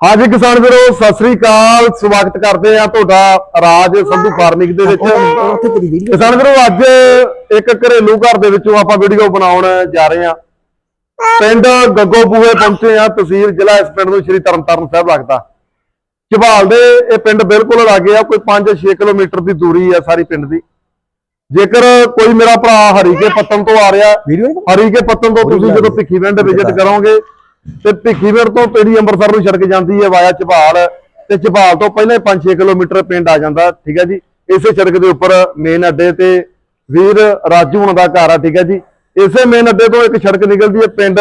ਹਾਂਜੀ ਕਿਸਾਨ ਵੀਰੋ ਸਤਿ ਸ੍ਰੀ ਅਕਾਲ। ਸਵਾਗਤ ਕਰਦੇ ਆ ਤੁਹਾਡਾ ਰਾਜ ਸੰਧੂ ਫਾਰਮਿੰਗ ਦੇ ਵਿੱਚ। ਕਿਸਾਨ ਵੀਰੋ ਅੱਜ ਇੱਕ ਘਰੇਲੂ ਘਰ ਦੇ ਵਿੱਚੋਂ ਆਪਾਂ ਵੀਡੀਓ ਬਣਾਉਣ ਜਾ ਰਹੇ ਆ ਪਿੰਡ ਗੱਗੋਪੂਏ ਪਹੁੰਚੇ ਆ ਤਹਿਸੀਲ ਜ਼ਿਲ੍ਹਾ ਇਸ ਪਿੰਡ ਨੂੰ ਸ਼੍ਰੀ ਤਰਨਤਾਰਨ ਸਾਹਿਬ ਲੱਗਦਾ। ਝਬਾਲ ਦੇ ਇਹ ਪਿੰਡ ਬਿਲਕੁਲ ਲਾਗੇ ਆ ਕੋਈ 5-6 ਕਿਲੋਮੀਟਰ ਦੀ ਦੂਰੀ ਆ ਸਾਰੀ ਪਿੰਡ ਦੀ। ਜੇਕਰ ਕੋਈ ਮੇਰਾ ਭਰਾ ਹਰੀਕੇ ਪੱਤਨ ਤੋਂ ਆ ਰਿਹਾ ਹਰੀਕੇ ਪੱਤਨ ਤੋਂ ਤੁਸੀਂ ਜਦੋਂ ਭਿੱਖੀਵਿੰਡ ਵਿਜ਼ਿਟ ਕਰੋਗੇ ਤੇ ਭਿੱਖੀਵਿੰਡ ਤੋਂ ਪੀੜੀ ਅੰਮ੍ਰਿਤਸਰ ਨੂੰ ਸੜਕ ਜਾਂਦੀ ਹੈ ਵਾਇਆ ਝਬਾਲ, ਤੇ ਝਬਾਲ ਤੋਂ ਪਹਿਲਾਂ 5-6 ਕਿਲੋਮੀਟਰ ਪਿੰਡ ਆ ਜਾਂਦਾ, ਠੀਕ ਹੈ ਜੀ? ਇਸੇ ਸੜਕ ਦੇ ਉੱਪਰ ਮੇਨ ਅੱਡੇ ਤੇ ਵੀਰ ਰਾਜੂ ਹੁਣਾਂ ਦਾ ਘਰ ਆ, ਠੀਕ ਹੈ ਜੀ? ਇਸੇ ਮੇਨ ਅੱਡੇ ਤੋਂ ਇੱਕ ਸੜਕ ਨਿਕਲਦੀ ਹੈ ਪਿੰਡ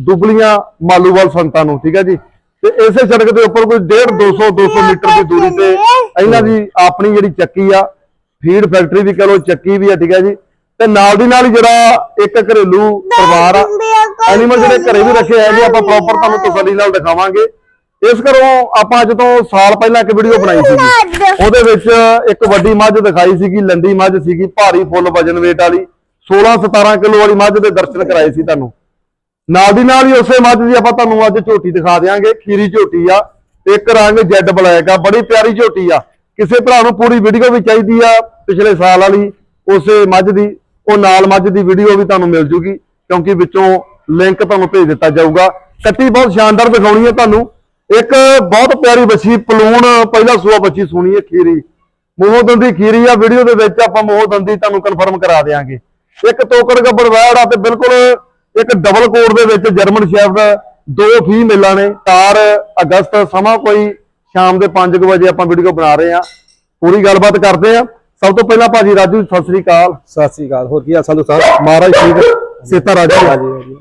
ਦੁਬਲੀਆਂ ਮਾਲੂਵਾਲ ਸੰਤਾਂ ਨੂੰ, ਠੀਕ ਹੈ ਜੀ? ਤੇ ਇਸੇ ਸੜਕ ਦੇ ਉੱਪਰ ਕੋਈ 1.5 200 200 ਮੀਟਰ ਦੀ ਦੂਰੀ ਤੇ ਇਹਨਾਂ ਦੀ ਆਪਣੀ ਜਿਹੜੀ ਚੱਕੀ ਆ, ਫੀਡ ਫੈਕਟਰੀ ਵੀ ਕਹ ਲਓ, ਚੱਕੀ ਵੀ ਆ, ਠੀਕ ਹੈ ਜੀ? ਤੇ ਨਾਲ ਦੀ ਨਾਲ ਜਿਹੜਾ ਇੱਕ ਘਰੇਲੂ ਪਰਿਵਾਰ ਆ ਐਨੀਮਲ ਜਿਹੜੇ ਘਰੇ ਵੀ ਰੱਖੇ ਹੈਗੇ ਆਪਾਂ ਪ੍ਰੋਪਰ ਤੁਹਾਨੂੰ ਤਸੱਲੀ ਨਾਲ ਦਿਖਾਵਾਂਗੇ। ਇਸ ਘਰੋਂ ਆਪਾਂ ਅੱਜ ਤੋਂ ਸਾਲ ਪਹਿਲਾਂ ਇੱਕ ਵੀਡੀਓ ਬਣਾਈ ਸੀਗੀ। ਉਹਦੇ ਵਿੱਚ ਇੱਕ ਵੱਡੀ ਮੱਝ ਦਿਖਾਈ ਸੀਗੀ ਲੰਡੀ ਮੱਝ ਸੀਗੀ ਭਾਰੀ ਫੁੱਲ ਵਜਨ weight ਵਾਲੀ 16 17 ਕਿਲੋ ਵਾਲੀ ਮੱਝ ਦੇ ਦਰਸ਼ਨ ਕਰਾਏ ਸੀ ਤੁਹਾਨੂੰ। ਨਾਲ ਦੀ ਨਾਲ ਹੀ ਉਸੇ ਮੱਝ ਦੀ ਆਪਾਂ ਤੁਹਾਨੂੰ ਅੱਜ ਝੋਟੀ ਦਿਖਾ ਦੇਵਾਂਗੇ ਖੀਰੀ ਝੋਟੀ ਆ ਇੱਕ ਰੰਗ ਜੈਡ ਬਲੈਕ ਆ ਬੜੀ ਪਿਆਰੀ ਝੋਟੀ ਆ। ਕਿਸੇ ਭਰਾ ਨੂੰ ਪੂਰੀ ਵੀਡੀਓ ਵੀ ਚਾਹੀਦੀ ਆ ਪਿਛਲੇ ਸਾਲ ਵਾਲੀ ਉਸੇ ਮੱਝ ਦੀ। ਉਹ ਨਾਲ ਮੱਝ ਦੀ ਵੀਡੀਓ ਵੀ ਤੁਹਾਨੂੰ ਮਿਲ ਜੂਗੀ, ਕਿਉਂਕਿ ਵਿੱਚੋਂ ਲਿੰਕ ਤੁਹਾਨੂੰ ਭੇਜ ਦਿੱਤਾ ਜਾਊਗਾ। ਕੱਟੀ ਬਹੁਤ ਸ਼ਾਨਦਾਰ ਦਿਖਾਉਣੀ ਹੈ ਤੁਹਾਨੂੰ। ਇੱਕ ਬਹੁਤ ਪਿਆਰੀ ਬੱਚੀ ਪਲੂਣ, ਪਹਿਲਾ ਸੂਆ ਬੱਚੀ ਸੁਣੀ ਹੈ ਖੀਰੀ। ਮੋਹ ਦੰਦੀ ਖੀਰੀ ਆ ਵੀਡੀਓ ਦੇ ਵਿੱਚ ਆਪਾਂ ਮੋਹ ਦੰਦੀ ਤੁਹਾਨੂੰ ਕਨਫਰਮ ਕਰਾ ਦੇਵਾਂਗੇ ਇੱਕ ਤੋਕੜ ਗੱਬੜ ਵੈੜ ਆ ਤੇ ਬਿਲਕੁਲ ਇੱਕ ਡਬਲ ਕੋਡ ਦੇ ਵਿੱਚ ਜਰਮਨ ਸ਼ੈਫਰਡ ਦੋ ਫੀ ਮੇਲਾ ਨੇ। ਤਾਰ ਅਗਸਤ, ਸਮਾਂ ਕੋਈ ਸ਼ਾਮ ਦੇ 5 ਵਜੇ ਆਪਾਂ ਵੀਡੀਓ ਬਣਾ ਰਹੇ ਆ ਪੂਰੀ ਗੱਲਬਾਤ ਕਰਦੇ ਆ ਸਭ ਤੋਂ ਪਹਿਲਾਂ ਭਾਜੀ ਰਾਜੂ ਸਤਿ ਸ੍ਰੀ ਅਕਾਲ। ਸਤਿ ਸ੍ਰੀ ਅਕਾਲ। ਹੋਰ ਕੀ ਹਾਲ ਸੰਧੂ ਸਾਹਿਬ ਮਹਾਰਾਜ ਠੀਕ ਸੇਤਾ ਰਾਜੂ ਹਾਂਜੀ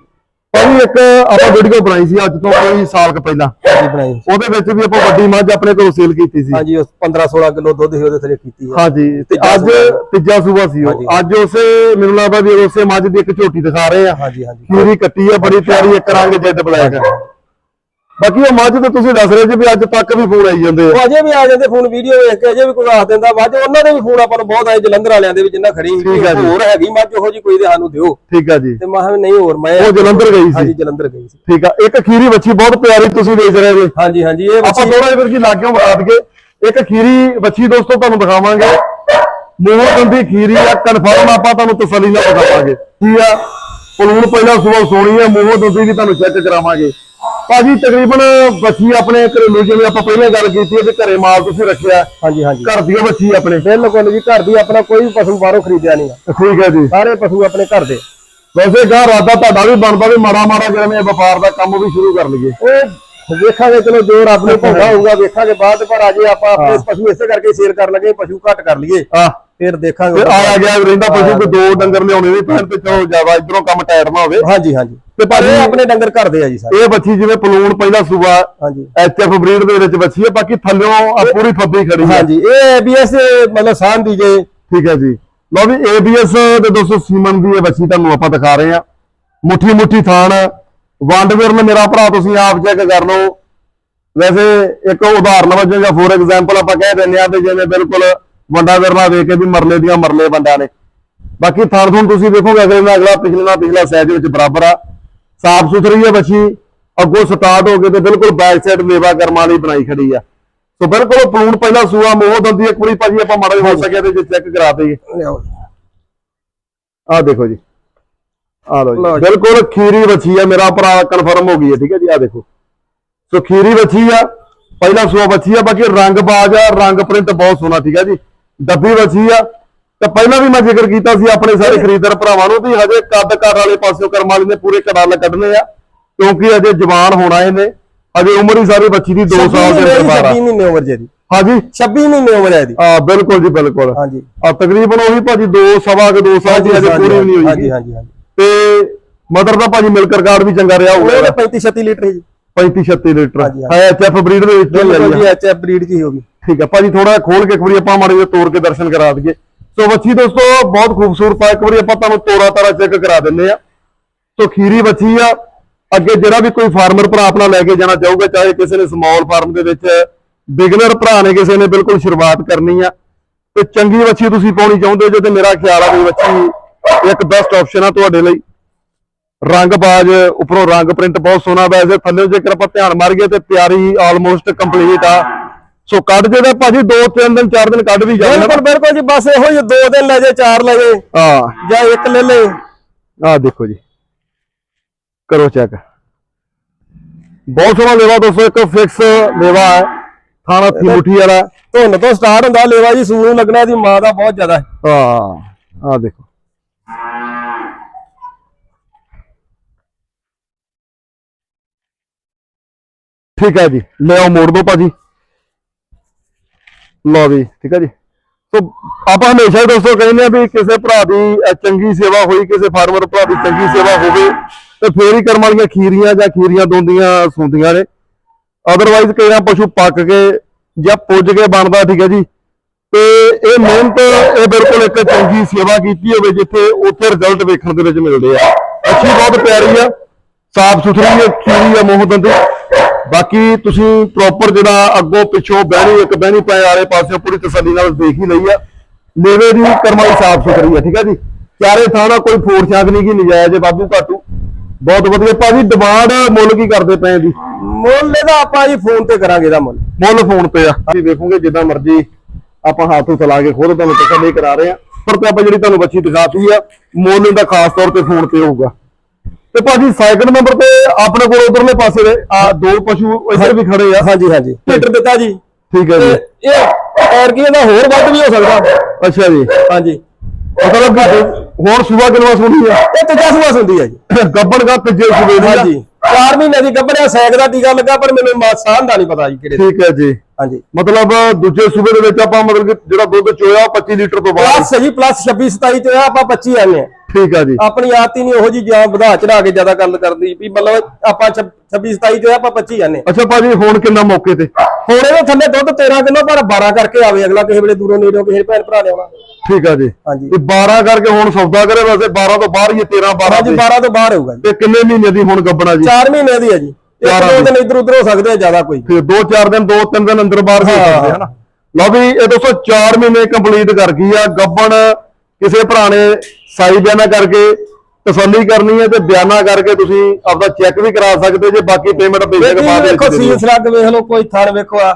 ਭਾਜੀ ਇੱਕ ਆਪਾਂ ਵੀਡੀਓ ਬਣਾਈ ਸੀ ਅੱਜ ਤੋਂ ਕੋਈ ਸਾਲ ਕੁ ਪਹਿਲਾਂ। ਹਾਂਜੀ ਬਣਾਈ ਉਹਦੇ ਵਿੱਚ ਵੀ ਆਪਾਂ ਵੱਡੀ ਮੱਝ ਆਪਣੇ ਕੋਲੋਂ ਸੇਲ ਕੀਤੀ ਸੀ। ਹਾਂਜੀ ਉਸ 15 16 ਕਿਲੋ ਦੁੱਧ ਹੀ ਉਹਦੇ ਥਲੇ ਕੀਤੀ ਹੈ। ਹਾਂਜੀ ਤੇ ਅੱਜ। ਤੀਜਾ ਸੂਬਾ ਸੀ ਉਹ। ਅੱਜ ਉਸੇ ਮੈਨੂੰ ਲੱਗਦਾ ਵੀ ਉਸੇ ਮੱਝ ਦੀ ਇੱਕ ਝੋਟੀ ਦਿਖਾ ਰਹੇ ਆ। ਹਾਂਜੀ ਹਾਂਜੀ। ਪੂਰੀ ਕੱਟੀ ਆ ਬੜੀ ਪਿਆਰੀ ਇੱਕ ਰੰਗ ਜੈਡ ਬਲੈਕ ਬਾਕੀ ਉਹ ਮੱਝ ਤੇ ਤੁਸੀਂ ਦੱਸ ਰਹੇ ਜੀ ਵੀ ਅੱਜ ਤੱਕ ਵੀ ਫੋਨ ਆਈ ਜਾਂਦੇ ਆ। ਉਹ ਅਜੇ ਵੀ ਆ ਜਾਂਦੇ ਫੋਨ ਵੀਡੀਓ ਵੇਖ ਕੇ ਅਜੇ ਵੀ ਕੋਈ ਦੱਸ ਦਿੰਦਾ। ਮੱਝ ਉਹਨਾਂ ਦੇ ਵੀ ਫੋਨ ਆਪਾਂ ਨੂੰ ਬਹੁਤ ਆਏ ਜਲੰਧਰ ਵਾਲਿਆਂ ਦੇ ਵੀ ਜਿੰਨਾ ਖੜੀ ਜੀ। ਹੋਰ ਹੈਗੀ ਮੱਝ ਉਹੋ ਜੀ ਕੋਈ ਦੇ ਸਾਨੂੰ ਦਿਓ। ਠੀਕ ਆ ਜੀ। ਤੇ ਮੈਂ ਨਹੀਂ ਹੋਰ ਮੈਂ ਉਹ ਜਲੰਧਰ ਗਈ ਸੀ। ਹਾਂਜੀ ਜਲੰਧਰ ਗਈ ਸੀ। ਠੀਕ ਆ। ਇੱਕ ਖੀਰੀ ਬੱਚੀ ਬਹੁਤ ਪਿਆਰੀ ਤੁਸੀਂ ਵੇਚ ਰਹੇ ਜੀ। ਹਾਂਜੀ ਹਾਂਜੀ ਇਹ ਆਪਾਂ ਥੋੜਾ ਜਿਹਾ ਫਿਰ ਕੀ ਲਾਗਿਓ ਬਤਾ ਦਈਏ ਇੱਕ ਖੀਰੀ ਬੱਚੀ ਦੋਸਤੋ ਤੁਹਾਨੂੰ ਦਿਖਾਵਾਂਗੇ। ਮੂੰਹੋਂ ਗੰਦੀ ਖੀਰੀ ਆ ਕਨਫਰਮ ਆਪਾਂ ਤੁਹਾਨੂੰ ਤਸੱਲੀ ਨਾਲ ਦਿਖਾਵਾਂਗੇ। ਕੀ ਆ? ਪਲੂਣ ਪਹਿਲਾਂ ਸੁਬਾ ਸੋਣੀ ਆ ਮੂੰਹੋਂ ਦੰਦੀ ਵੀ ਤੁਹਾਨੂੰ ਚੈੱਕ ਕਰਾਵਾਂਗੇ। ਭਾਜੀ ਤਕਰੀਬਨ ਬੱਚੀ ਆਪਣੇ ਘਰੇਲੂ ਜਿਵੇਂ ਆਪਾਂ ਪਹਿਲਾਂ ਗੱਲ ਕੀਤੀ ਹੈ ਕਿ ਘਰੇ ਮਾਲ ਤੁਸੀਂ ਰੱਖਿਆ ਹਾਂਜੀ ਹਾਂਜੀ। ਘਰ ਦੀ ਬੱਚੀ ਆਪਣੇ। ਬਿਲਕੁਲ ਜੀ ਘਰ ਦੀ ਆਪਣਾ ਕੋਈ ਵੀ ਪਸ਼ੂ ਬਾਹਰੋਂ ਖਰੀਦਿਆ ਨਹੀਂ। ਠੀਕ ਹੈ ਜੀ। ਸਾਰੇ ਪਸ਼ੂ ਆਪਣੇ ਘਰ ਦੇ। ਵੈਸੇ ਗਾ ਰਾਦਾ ਤੁਹਾਡਾ ਵੀ ਬਣਦਾ ਵੀ ਮਾੜਾ ਮਾੜਾ ਜਿਵੇਂ ਵਪਾਰ ਦਾ ਕੰਮ ਵੀ ਸ਼ੁਰੂ ਕਰ ਲਈਏ। ਉਹ ਵੇਖਾਂਗੇ ਚਲੋ ਜੋ ਰੱਬ ਨੇ ਭੋਗਾ ਹੋਊਗਾ ਵੇਖਾਂਗੇ ਬਾਅਦ ਪਰ ਅਜੇ ਆਪਾਂ ਆਪਣੇ ਪਸ਼ੂ ਇਸੇ ਕਰਕੇ ਸੇਲ ਕਰਨ ਲੱਗੇ ਪਸ਼ੂ ਘੱਟ ਕਰ ਲਈਏ। ਆ ਫਿਰ ਦੇਖਾਂਗੇ। ਆਇਆ ਗਿਆ ਰਹਿੰਦਾ ਪਸ਼ੂ ਕੋਈ ਦੋ ਡੰਗਰ ਲਿਆਉਣੇ ਵੀ ਪੈਣ ਤੇ ਚਲੋ ਜ਼ਿਆਦਾ ਇਧਰੋਂ ਕੰਮ ਟਾਇਰ ਨਾ ਹੋਵੇ। ਹਾਂਜੀ ਹਾਂਜੀ। ਤੇ ਪਰ ਇਹ ਆਪਣੇ ਡੰਗਰ ਘਰ ਦੇ ਆ ਜੀ ਸਾਰੇ। ਇਹ ਬੱਚੀ ਜਿਵੇਂ ਪਲੂਣ ਪਹਿਲਾ ਸੂਬਾ ਹਾਂਜੀ। ਐਚਐਫ ਬਰੀਡ ਦੇ ਵਿੱਚ ਬੱਚੀ ਹੈ ਬਾਕੀ ਥੱਲਿਓਂ ਆ ਪੂਰੀ ਫੱਬੀ ਖੜੀ ਹੈ ਹਾਂਜੀ ਇਹ ਏਬੀਐਸ ਮਤਲਬ ਸਾਹ ਦੀ ਜੇ। ਠੀਕ ਹੈ ਜੀ। ਲਓ ਵੀ ਏਬੀਐਸ ਦੇ ਦੋਸਤੋ ਸੀਮਨ ਦੀ ਇਹ ਬੱਚੀ ਤੁਹਾਨੂੰ ਆਪਾਂ ਦਿਖਾ ਰਹੇ ਆ। ਮੁੱਠੀ ਮੁੱਠੀ ਥਾਣ। ਵੰਡਵੀਰ ਨੇ ਮੇਰਾ ਭਰਾ ਤੁਸੀਂ ਆਪ ਚੈੱਕ ਕਰ ਲਓ। ਵੈਸੇ ਇੱਕ ਉਦਾਹਰਨ ਵਜੋਂ ਜਾਂ ਫੋਰ ਐਗਜ਼ਾਮਪਲ ਆਪਾਂ ਕਹਿ ਦਿੰਦੇ ਆ ਤੇ ਜਿਵੇਂ ਬਿਲਕੁਲ ਵੰਡਾ ਵਿਰਲਾ ਵੇਖ ਕੇ ਵੀ ਮਰਲੇ ਦੀਆਂ ਮਰਲੇ ਬੰਡਾਂ ਨੇ। ਬਾਕੀ ਥਾਣ ਥੂਣ ਤੁਸੀਂ ਵੇਖੋਗੇ ਅਗਲੇ ਨਾਲ ਅਗਲਾ ਪਿਛਲੇ ਨਾਲ ਪਿਛਲਾ ਸਾਈਜ਼ ਵਿੱਚ ਬਰਾਬਰ ਆ। ਸਾਫ਼ ਸੁਥਰੀ ਹੈ ਬੱਚੀ। ਅੱਗੋਂ ਸਟਾਰਟ ਹੋ ਕੇ ਤੇ ਬਿਲਕੁਲ ਬੈਕ ਸਾਈਡ ਲੇਵਾ ਕਰਮਾਂ ਲਈ ਬਣਾਈ ਖੜੀ ਆ। ਸੋ ਬਿਲਕੁਲ ਪਲੂਣ ਪਹਿਲਾ ਸੂਆ ਮੋਹ ਦੰਦੀ ਇੱਕ ਵਾਰੀ ਭਾਜੀ ਆਪਾਂ ਮਾੜਾ ਹੋ ਸਕਿਆ ਤੇ ਜੇ ਚੈੱਕ ਕਰਾ ਦਈਏ। ਆਹ ਦੇਖੋ ਜੀ। ਲਓ ਲਓ ਜੀ। ਬਿਲਕੁਲ ਖੀਰੀ ਬੱਚੀ ਆ ਮੇਰਾ ਭਰਾ ਕਨਫਰਮ ਹੋ ਗਈ ਹੈ ਠੀਕ ਹੈ ਜੀ ਆਹ ਦੇਖੋ। ਸੋ ਖੀਰੀ ਬੱਚੀ ਆ ਪਹਿਲਾ ਸੂਆ ਬੱਚੀ ਆ ਬਾਕੀ ਰੰਗ ਬਾਜ ਆ ਰੰਗ ਪ੍ਰਿੰਟ ਬਹੁਤ ਸੋਹਣਾ ਠੀਕ ਹੈ ਜੀ। ਡੱਬੀ ਬੱਚੀ ਆ ਤੇ ਪਹਿਲਾਂ ਵੀ ਮੈਂ ਜ਼ਿਕਰ ਕੀਤਾ ਸੀ ਆਪਣੇ ਸਾਰੇ ਖਰੀਦਦਾਰ ਭਰਾਵਾਂ ਨੂੰ ਵੀ ਹਜੇ ਕੱਦ ਕਰ ਵਾਲੇ ਪਾਸਿਓਂ ਕਰਮ ਵਾਲੀ ਨੇ ਪੂਰੇ ਕੜਾਲ ਕੱਢਨੇ ਆ ਕਿਉਂਕਿ ਅਜੇ ਜਵਾਨ ਹੋਣਾ ਇਹਨੇ ਅਜੇ ਉਮਰ ਹੀ ਸਾਰੀ ਬੱਚੀ ਦੀ 2 ਸਾਲ ਦੇ ਅੰਦਰ ਆ 26 ਮਹੀਨੇ ਉਮਰ ਜੇ ਦੀ। ਹਾਂਜੀ। 26 ਮਹੀਨੇ ਉਮਰ ਹੈ ਦੀ ਆ ਬਿਲਕੁਲ ਜੀ ਬਿਲਕੁਲ। ਹਾਂਜੀ। ਆ ਤਕਰੀਬਨ ਉਹੀ ਭਾਜੀ 2 ਸਵਾ ਕੇ 2 ਸਾਲ ਦੀ ਅਜੇ ਪੂਰੀ ਨਹੀਂ ਹੋਈ ਹਾਂਜੀ ਹਾਂਜੀ ਹਾਂਜੀ। ਤੇ ਮਦਰ ਦਾ ਭਾਜੀ ਮਿਲਕ ਰਿਕਾਰਡ ਵੀ ਚੰਗਾ ਰਿਹਾ ਉਹਦੇ ਹੋਊਗਾ 35 36 ਲੀਟਰ ਹੈ ਜੀ। 35 36 ਲੀਟਰ। ਹਾਂਜੀ, ਹੈ ਐਚਐਫ ਬਰੀਡ ਦੇ ਵਿੱਚ ਹੀ ਆਈ ਜੀ। ਐਚਐਫ ਬਰੀਡ ਦੀ ਹੋਗੀ ਠੀਕ ਹੈ ਭਾਜੀ ਥੋੜਾ ਖੋਲ ਕੇ ਇੱਕ ਵਾਰੀ ਆਪਾਂ ਮਾੜੇ ਜਿਹੇ ਤੋੜ ਕੇ ਦਰਸ਼ਨ ਕਰਾ ਦਈਏ। ਸੋ ਵੱਛੀ ਦੋਸਤੋ, ਬਹੁਤ ਖੂਬਸੂਰਤ ਆ। ਇੱਕ ਵਾਰੀ ਆਪਾਂ ਤੁਹਾਨੂੰ ਤੋੜਾ ਤਾਰਾ ਚੈੱਕ ਕਰਾ ਦਿੰਨੇ ਆ। ਸੋ ਖੀਰੀ ਬੱਚੀ ਆ। ਅੱਗੇ ਜਿਹੜਾ ਵੀ ਕੋਈ ਫਾਰਮਰ ਭਰਾ ਆਪਣਾ ਲੈ ਕੇ ਜਾਣਾ ਚਾਹੂਗਾ, ਚਾਹੇ ਕਿਸੇ ਨੇ ਸਮਾਲ ਫਾਰਮ ਦੇ ਵਿੱਚ ਬਿਗਨਰ ਭਰਾ ਨੇ, ਕਿਸੇ ਨੇ ਬਿਲਕੁਲ ਸ਼ੁਰੂਆਤ ਕਰਨੀ ਆ। ਤੇ ਚੰਗੀ ਵੱਛੀ ਤੁਸੀਂ ਪਾਉਣੀ ਚਾਹੁੰਦੇ ਹੋ ਜੇ, ਤੇ ਮੇਰਾ ਖਿਆਲ ਆ ਵੀ ਵੱਛੀ ਇੱਕ ਬੈਸਟ ਆਪਸ਼ਨ ਆ ਤੁਹਾਡੇ ਲਈ। ਰੰਗ ਬਾਜ, ਉੱਪਰੋਂ ਰੰਗ ਪ੍ਰਿੰਟ ਬਹੁਤ ਸੋਹਣਾ ਵੈਸੇ। ਥੱਲੇ ਜੇਕਰ ਆਪਾਂ ਧਿਆਨ ਮਾਰੀਏ, ਤੇ ਤਿਆਰੀ ਆਲਮੋਸਟ ਕੰਪਲੀਟ ਆ। ਸੋ ਕੱਢ ਜਿਹੜਾ ਭਾਜੀ ਦੋ ਤਿੰਨ ਦਿਨ ਚਾਰ ਦਿਨ ਕੱਢ ਵੀ ਜਾਣਾ ਬਿਲਕੁਲ ਬਿਲਕੁਲ ਜੀ ਬਸ ਇਹੋ ਹੀ ਦੋ ਦਿਨ ਲੈ ਜੇ ਚਾਰ ਲੈ ਜੇ। ਹਾਂ। ਜਾਂ ਇੱਕ ਲੈ ਲੈ। ਆਹ ਦੇਖੋ ਜੀ। ਕਰੋ ਚੈੱਕ ਬਹੁਤ ਸੋਹਣਾ ਲੇਵਾ ਦੋਸਤੋ ਇੱਕ ਫਿਕਸ ਲੇਵਾ ਹੈ। ਥਾਣਾ ਮੁੱਠੀ ਵਾਲਾ। ਧੁੰਨ ਤੋਂ ਸਟਾਰਟ ਹੁੰਦਾ ਲੇਵਾ ਜੀ ਸੂਰ ਨੂੰ ਲੱਗਣਾ ਦੀ ਮਾਂ ਦਾ ਬਹੁਤ ਜ਼ਿਆਦਾ ਹੈ। ਹਾਂ ਆਹ ਦੇਖੋ। ਠੀਕ ਹੈ ਜੀ ਲੈ ਆਓ ਮੋੜ ਦੋ ਭਾਜੀ। ਲਓ ਵੀ, ਠੀਕ ਹੈ ਜੀ। ਸੋ, ਆਪਾਂ ਹਮੇਸ਼ਾ ਦੋਸਤੋ ਕਹਿੰਦੇ ਆ ਵੀ ਕਿਸੇ ਭਰਾ ਦੀ ਚੰਗੀ ਸੇਵਾ ਹੋਈ, ਕਿਸੇ ਫਾਰਮਰ ਭਰਾ ਦੀ ਚੰਗੀ ਸੇਵਾ ਹੋਵੇ, ਤੇ ਫੇਰ ਹੀ ਕਰਮ ਵਾਲੀਆਂ ਖੀਰੀਆਂ ਜਾਂ ਖੀਰੀਆਂ ਦੋਂਦੀਆਂ ਸੁੰਦੀਆਂ ਨੇ। ਅਦਰਵਾਈਜ਼ ਕਈ ਨਾ ਪਸ਼ੂ ਪੱਕ ਕੇ ਜਾਂ ਪੁੱਜ ਕੇ ਬਣਦਾ, ਠੀਕ ਹੈ ਜੀ। ਤੇ ਇਹ ਮਿਹਨਤ, ਇਹ ਬਿਲਕੁਲ ਇੱਕ ਚੰਗੀ ਸੇਵਾ ਕੀਤੀ ਹੋਵੇ, ਜਿੱਥੇ ਉੱਥੇ ਰਿਜ਼ਲਟ ਵੇਖਣ ਦੇ ਵਿੱਚ ਮਿਲਦੇ ਆ। ਅੱਛੀ ਬਹੁਤ ਪਿਆਰੀ ਆ। ਸਾਫ਼ ਸੁਥਰੀ ਹੈ ਖੀਰੀ ਆ ਮੋਹ ਦੰਦੀ ਬਾਕੀ ਤੁਸੀਂ ਪ੍ਰੋਪਰ ਜਿਹੜਾ ਅੱਗੋਂ ਪਿੱਛੋਂ ਬਹਿਣੀ ਇੱਕ ਬਹਿਣੀ ਪਏ ਵਾਲੇ ਪਾਸੇ ਪੂਰੀ ਤਸੱਲੀ ਨਾਲ ਦੇਖ ਹੀ ਲਈ ਆ। ਲੇਵੇ ਦੀ ਕਰਮਾਈ ਸਾਫ਼ ਸੁਥਰੀ ਆ ਠੀਕ ਆ ਜੀ? ਚਾਰੇ ਥਾਂ ਦਾ ਕੋਈ ਫੋੜ ਛਾਗ ਨਹੀਂ ਕੀ ਨਜਾਇਜ਼ ਬਾਬੂ ਘਾਟੂ। ਬਹੁਤ ਵਧੀਆ। ਭਾਜੀ ਡਿਮਾਂਡ ਮੁੱਲ ਕੀ ਕਰਦੇ ਪਏ ਜੀ? ਮੁੱਲ ਇਹਦਾ ਆਪਾਂ ਜੀ ਫੋਨ ਤੇ ਕਰਾਂਗੇ ਇਹਦਾ ਮੁੱਲ। ਮੁੱਲ ਫੋਨ ਤੇ ਆ। ਅਸੀਂ ਵੇਖੋਗੇ ਜਿੱਦਾਂ ਮਰਜ਼ੀ ਆਪਾਂ ਹੱਥ ਹੁੱਥ ਲਾ ਕੇ ਖੁਦ ਤੁਹਾਨੂੰ ਤਸੱਲੀ ਕਰਾ ਰਹੇ ਆ। ਪਰ ਤੇ ਆਪਾਂ ਜਿਹੜੀ ਤੁਹਾਨੂੰ ਬੱਚੀ ਦਿਖਾਤੀ ਆ ਮੁੱਲ ਇਹਦਾ ਖਾਸ ਤੌਰ ਤੇ ਫੋਨ ਤੇ ਹੋਊਗਾ। ਤੇ ਭਾਜੀ ਸਾਈਕਲ ਨੰਬਰ ਤੇ ਆਪਣੇ ਕੋਲ ਉਧਰਲੇ ਪਾਸੇ ਦੇ ਆ ਦੋ ਪਸ਼ੂ ਇੱਧਰ ਵੀ ਖੜੇ ਆ। ਹਾਂਜੀ ਹਾਂਜੀ। ਮੀਟਰ ਦਿੱਤਾ ਜੀ। ਠੀਕ ਹੈ ਜੀ। ਇਹ ਕੀ ਇਹਦਾ ਹੋਰ ਵੱਧ ਵੀ ਹੋ ਸਕਦਾ। ਅੱਛਾ ਜੀ। ਹਾਂਜੀ। ਮਤਲਬ ਕਿ ਹੁਣ ਸੂਬਾ ਕਿਲਵਾ ਸੁਣੀ ਆ? ਇਹ ਤੀਜਾ ਸੂਆ ਹੁੰਦੀ ਹੈ ਜੀ। ਗੱਬੜ ਦਾ ਤੀਜੇ ਸੂਬੇ ਦੀ ਆ। ਹਾਂਜੀ। 4 ਮਹੀਨੇ ਦੀ ਗੱਭਣਿਆ ਸੈਕ ਦਾ ਟੀਕਾ ਲੱਗਾ ਪਰ ਮੈਨੂੰ ਮਾ- ਸਾਂਝ ਦਾ ਨਹੀਂ ਪਤਾ ਜੀ ਕਿਹੜੇ ਠੀਕ ਹੈ ਜੀ। ਹਾਂਜੀ। ਮਤਲਬ ਦੂਜੇ ਸੂਬੇ ਦੇ ਵਿੱਚ ਆਪਾਂ ਮਤਲਬ ਕਿ ਜਿਹੜਾ ਦੁੱਧ ਚੋਇਆ ਉਹ 25 ਲੀਟਰ ਤੋਂ ਬਾਅਦ ਪਲੱਸ ਜੀ ਪਲੱਸ 26 27 ਚ ਆ ਆਪਾਂ 25 ਆਨੇ ਆ। ਠੀਕ ਆ ਜੀ। ਆਪਣੀ ਆਦਤ ਹੀ ਨਹੀਂ ਉਹੋ ਜੀ ਜਾਂ ਵਧਾ ਚੜਾ ਕੇ ਜ਼ਿਆਦਾ ਗੱਲ ਕਰਦੀ ਵੀ ਮਤਲਬ ਆਪਾਂ 26 27 ਚ ਆ ਆਪਾਂ 25 ਆਨੇ ਅੱਛਾ ਭਾਜੀ ਹੁਣ ਕਿੰਨਾ ਮੌਕੇ ਤੇ? ਹੁਣ ਇਹਦੇ ਥੱਲੇ ਦੁੱਧ 13 ਕਿਲੋ ਪਰ 12 ਕਰਕੇ ਆਵੇ ਅਗਲਾ ਕਿਸੇ ਵੇਲੇ ਦੂਰੋਂ ਨੇੜੋਂ ਕਿਸੇ ਭੈਣ ਭਰਾ ਨੇ ਆਉਣਾ। ਠੀਕ ਆ ਜੀ। ਹਾਂਜੀ। ਇਹ 12 ਕਰਕੇ ਹੁਣ ਸੌਦਾ ਕਰੇ ਵੈਸੇ 12 ਤੋਂ ਬਾਹਰ ਹੀ ਹੈ, 13 12 ਹਾਂਜੀ 12 ਤੋਂ ਬਾਹਰ ਹੋਊਗਾ ਜੀ। ਤੇ ਕਿੰਨੇ ਮਹੀਨੇ ਦੀ ਹੁਣ ਗੱਬਣਾ ਜੀ? 4 ਮਹੀਨੇ ਦੀ ਹੈ ਜੀ। ਇੱਕ ਦੋ ਦੀ। ਦਿਨ ਇੱਧਰ ਉੱਧਰ ਹੋ ਸਕਦੇ ਆ ਜ਼ਿਆਦਾ ਕੋਈ। ਫਿਰ 2-4 ਦਿਨ 2-3 ਦਿਨ ਅੰਦਰ ਬਾਹਰ ਹੋ। ਸਕਦੇ ਹਨਾ ਲਓ ਵੀ ਇਹ ਦੋਸਤੋ 4 ਮਹੀਨੇ ਕੰਪਲੀਟ ਕਰ ਗਈ ਆ। ਗੱਬਣ ਕਿਸੇ ਭਰਾ ਨੇ ਸਾਈ ਬਿਆਨਾ ਕਰਕੇ ਤਸੱਲੀ ਕਰਨੀ ਹੈ ਤੇ ਬਿਆਨਾ ਕਰਕੇ ਤੁਸੀਂ ਆਪਦਾ ਚੈੱਕ ਵੀ ਕਰਾ ਸਕਦੇ ਜੇ ਬਾਕੀ ਪੇਮੈਂਟ ਬੇਸ਼ੱਕ ਦੇਖੀ ਬਾਅਦ ਦੇ ਦਿਓ। ਸੀਲ ਸਲੱਗ ਵੇਖ ਲਓ ਕੋਈ ਥਣ ਵੇਖੋ ਆ।